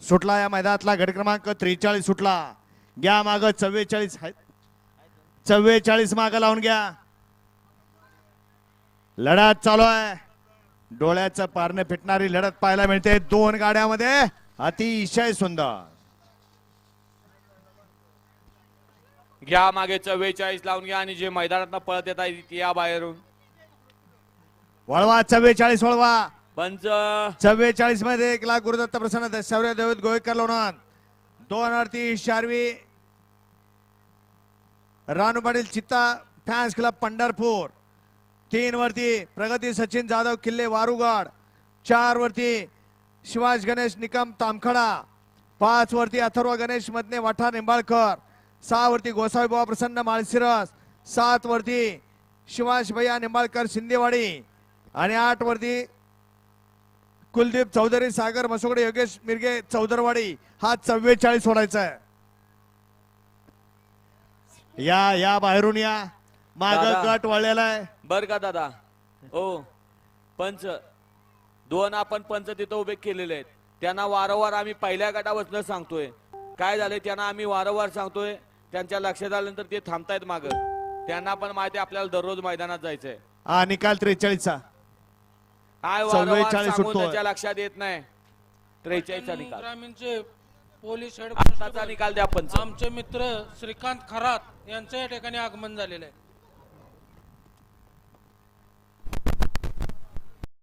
सुटला या मैदानातला गट क्रमांक त्रेचाळीस सुटला. घ्या माग चव्वेचाळीस चव्वेचाळीस माग लावून घ्या. लढत चालू आहे. डोळ्याचं पारणे फिटणारी लढत पाहायला मिळते. दोन गाड्यामध्ये अतिशय सुंदर. घ्या मागे चव्वेचाळीस लावून घ्या आणि जे मैदानात पळत येत आहे या बाहेरून. वळवा चव्वेचाळीस वळवा. पंच चव्वेचाळीसमध्ये एक लाख गुरुदत्त प्रसन्न शौर्य देवत गोयकर लोणंद दोन अडती शार्वी. रानू पाटील चित्ता फॅन्स क्लब पंढरपूर. तीन वरती प्रगती सचिन जाधव किल्ले वारुगड. चार वरती शिवाज गणेश निकम तामखडा. पाच वरती अथर्व गणेश मदने वाठा निंबाळकर. सहा वरती गोसावी बाबा प्रसन्न माळशिरस सात वरती शिवाश भैया निंबाळकर शिंदेवाडी. आणि आठ वरती कुलदीप चौधरी सागर मसोगडे योगेश मिरगे चौदरवाडी हा चव्वेचाळीस सोडायचा आहे. या या बाहेरून या. माग. गट वळलेला आहे. बर का दादा? ओ पंच. दोन आपण पंच तिथं उभे केलेले आहेत. त्यांना वारंवार आम्ही पहिल्या गटापासून सांगतोय. काय झालंय त्यांना आम्ही वारंवार सांगतोय. त्यांच्या लक्षात आल्यानंतर ते थांबतायत माग. त्यांना पण माहिती आहे आपल्याला दररोज मैदानात जायचंय. हा निकाल त्रेचाळीसचा. काय चव्वेचाळीस सुटतोय. त्यांच्या लक्षात येत नाही. त्रेचाळीसचा निकाल. ग्रामीणचे पोलीस हेड आताचा निकाल द्या पंच आमचे मित्र श्रीकांत खरात यांचं या ठिकाणी आगमन झालेलं आहे.